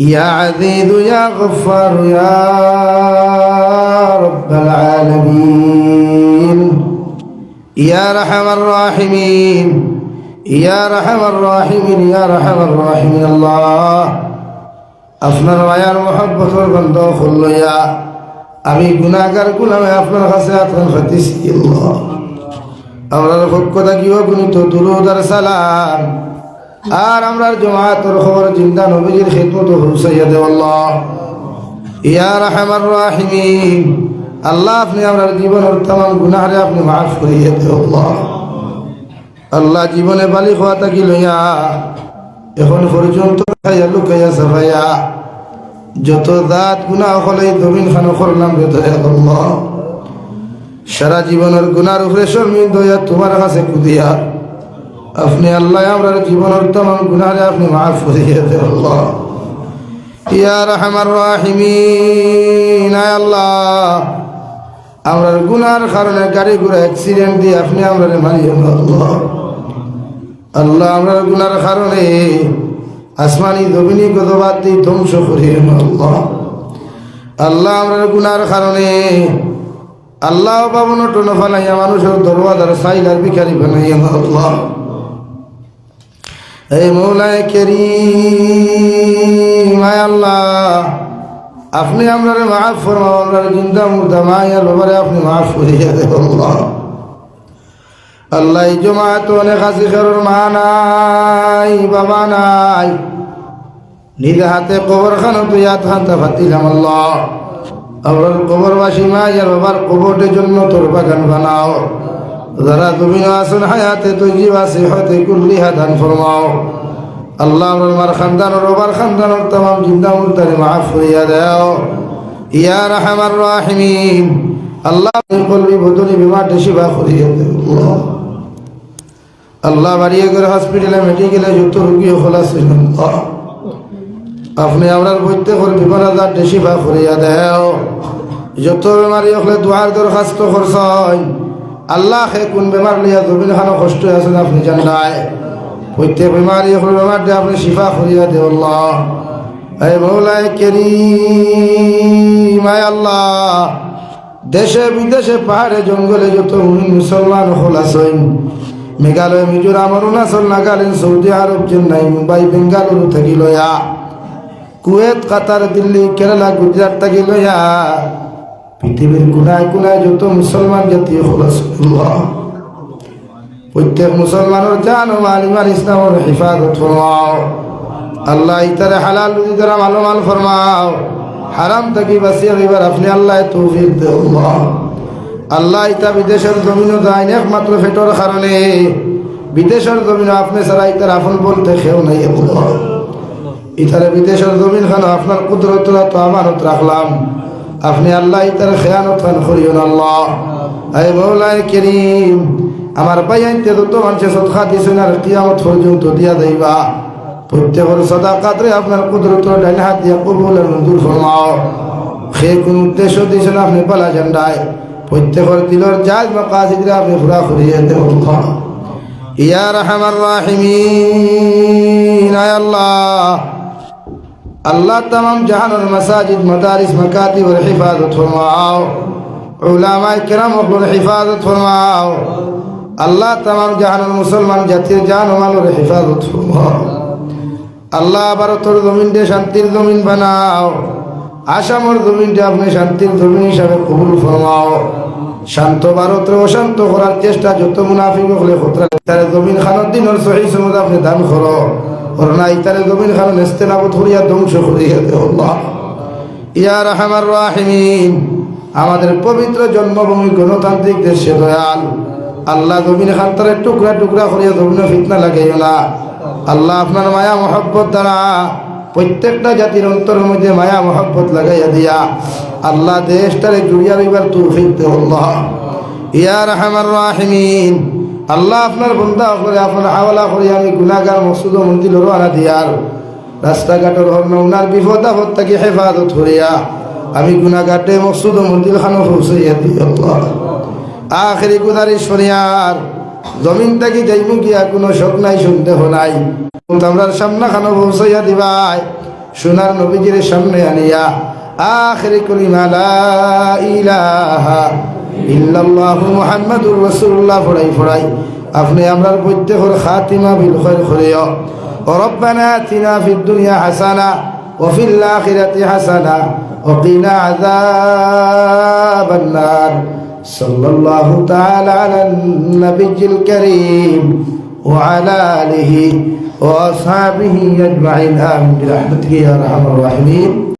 يا عزيز يا غفار يا رب العالمين يا رحم الراحمين يا رحم الراحمين يا رحم الراحمين الله আপনার মায়ার মহব্বতর বন্ধ খুলল ইয়া আমি গুণাগার গুলামে আপনার কাছে আপনার ফাতিছি আল্লাহ আমরা পক্ষ থাকিও গুণিত দুরুদার সালাম আর আমরা জমাতের খবর চিন্তা নবীজির খেদমত হুসাইয়া দেব আল্লাহ। ইয়া রাহমার রাহিমিন। আল্লাহ আপনি আমার জীবনের তাম গুনাহরে আপনি মাফ করিয়ে দেব আল্লাহ। আল্লাহ জীবনে বালি খোয়া থাকি লইয়া এখন পর্যন্ত খাইয়া লুকাইয়া সাফাইয়া যত দাঁত গুণা হলে দমিন খান করলাম রে দয়া আল্লাহ। সারা জীবনের গুনার উপরে শর্মিন দয়া তোমার কাছে কুদিয়া। আপনি আল্লাহ আমরা জীবনের তমাম গুনারে আপনি মাফ করিয়ে দেন আল্লাহ। ইয়া রাহিমিন আল্লাহ। আমরার গুনার কারণে গাড়ি ঘোড়া অ্যাক্সিডেন্ট দিয়ে আপনি আমরা মারিয়ে আল্লাহ। আল্লাহ আমরার গুনার কারণে আসমানি জমিনি গতবাদ দিয়ে ধ্বংস করিয়ে আল্লাহ। আল্লাহ আমরার গুনার কারণে আল্লাহ পাবন টোন ফালাইয়া মানুষের দরওয়াজার সাইলার বিকারি বানাইয়া আল্লাহ। এই মৌলায় আয় আল্লাহ। আপনি আমরা মাফ ফরমাও আমরা জিন্দা মুর্দা মায়ের ব্যাপারে আপনি মাফ করিয়ে দেব আল্লাহ। আল্লাহ জমাত অনেক হাসি খেরোর মা নাই, বাবা নাই। নিজে হাতে কবর খানো তুই হাত হাতে ফাতিলাম, আল্লাহ। আমরা কবরবাসী মা ইয়ার বাবার কবরের জন্য তোর বাগান বানাও। যারা তুমি আসুন হায়াতে তুই জীবাসি হতে কুল্লি হাদান ফরমাও। আল্লাহ আমার মার খানদানোর ওবার খানদানোর তাম জিন্দা মুর্দারে মাফ করিয়া দেও। ইয়া রাহমার রাহিমিন। আল্লাহ কলবি বদলি বিমারটা শিবা করিয়া দেও। আল্লাহ বাড়িয়ে করে হসপিটালে মেডিকেলে যত রুগী খোলা ছিল। আপনি আপনার প্রত্যেকের বিপদ আজার শিবা করিয়া দেও। যত বেমারি হলে দুয়ার দরখাস্ত করছয় আল্লাহ হে কোন বেমার লিয়া জমিন খানো কষ্ট আছেন আপনি জানায় প্রত্যেক বেমারি হল বেমার দিয়ে আপনি শিফা করিয়া দে আল্লাহ। দেশে বিদেশে পাহাড়ে, জঙ্গলে যত মুসলমান হল আছেন মেঘালয়, মিজোরাম, অরুণাচল, নাগাল্যান্ড, সৌদি আরব, চেন্নাই, মুম্বাই, বেঙ্গালুরু থাকি লয়া কুয়েত, কাতার, দিল্লি, কেরালা, গুজরাট থাকি লয়া পৃথিবীর কোনায় কোনায় যত মুসলমান হল্লাহ প্রত্যেক মুসলমানের জান ও আলিমার ইসলামের হেফাজত ফরমাও। আল্লাহ ইতারে হালাল রুজি দ্বারা মালো মাল ফরমাও। হারাম থাকি বাঁচিয়ে এবার আপনি আল্লাহ। দেও আল্লাহ ইতা বিদেশের জমিনও যায় একমাত্র ফেটোর কারণে। বিদেশের জমিন আপনি ছাড়া ইতার আপন বলতে খেও নাই ইতারে বিদেশের জমিন খানো আপনার কুদরতরা তো আমানত রাখলাম। আপনি আল্লাহ ইতার খেয়ানত খান করিও আল্লাহ। আই মৌলায় করিম, আমার ভাই আনতে তো মানুষে সৎখা দিয়েছেন আর কিয়ামত পর্যন্ত দিয়া দেবা প্রত্যেকের সদা কাতরে আপনার কুদরত ডাইন হাত দিয়া কবুল মঞ্জুর ফরমাও। সে কোন উদ্দেশ্য দিয়েছেন আপনি পালা ঝান্ডায় প্রত্যেকের দিলর জাজ মকাসিদরা আপনি পুরা করিয়ে দেব ইয়া রহমান রাহিমিন, আয় আল্লাহ। আল্লাহ তাম জাহানুল মাসাজিদ, মদারিস মকাতি ওর হেফাজত ফরমাও। উলামাই কেরাম ওর হেফাজত ফরমাও। আল্লাহ তাম জাহানুল মুসলমান জাতির জাহানুমাল ওর হেফাজত ফরমাও। আল্লাহ আবার তোর জমিনটা শান্তির জমিন বানাও। আসামর জমিনটা আপনি শান্তির জমিন হিসাবে কবুল ফরমাও। শান্ত ভারতের অশান্ত করার চেষ্টা যত মুনাফিক হলে জমিন খানোর সময় আপনি দান করো। ইতারে জমিন খানো নেস্তে নাবত করিয়া ধ্বংস করিয়া দে আল্লাহ। ইয়া রাহমার রাহিমিন। আমাদের পবিত্র জন্মভূমি গণতান্ত্রিক দেশে দয়াল। আল্লাহ জমিন খান তারে টুকরা টুকরা করিয়া জমিন ফিতনা লাগাইও আল্লাহ আপনার মায়া, মহব্বত দ্বারা প্রত্যেকটা জাতির অন্তরের মধ্যে মায়া, মহব্বত লাগাইয়া দিয়া আল্লাহ দেশটারে জুড়িয়া রইবার তৌফিক দে আল্লাহ। ইয়া রাহমার রাহিমিন। আল্লাহ আপনার বন্ধা করে আপনার হাওলা করে, আমি গুণাগার মসুদ মন্দির আনা দিয়ার রাস্তাঘাটের হর্ণ উনার বিপদ আপদ তাকে হেফাজত করিয়া আমি গুণাগাটে মসুদ মন্দির খানো পৌঁছাইয়া দিই আল্লাহ। আখেরি গুদারি শরিয়ার জমিন থাকি যাইমু গিয়া কোনো শোক নাই সন্দেহ নাই তোমরা সামনা খানো পৌঁছাইয়া দিবাই সোনার নবীজির সামনে আনিয়া আখরি কলিমা লা ইলাহা ইল্লাল্লাহু মুহাম্মাদুর রাসূলুল্লাহ ফড়াই ফড়াই আপনি আমরার প্রত্যেকের খাতিমা বিল খৈর করিও ربنا آتنا في الدنيا حسنة وفي الآخرة حسنة وقنا عذاب النار صلى الله تعالى على النبي الكريم وعلى آله وأصحابه أجمعين. آمين. برحمتك يا أرحم الراحمين.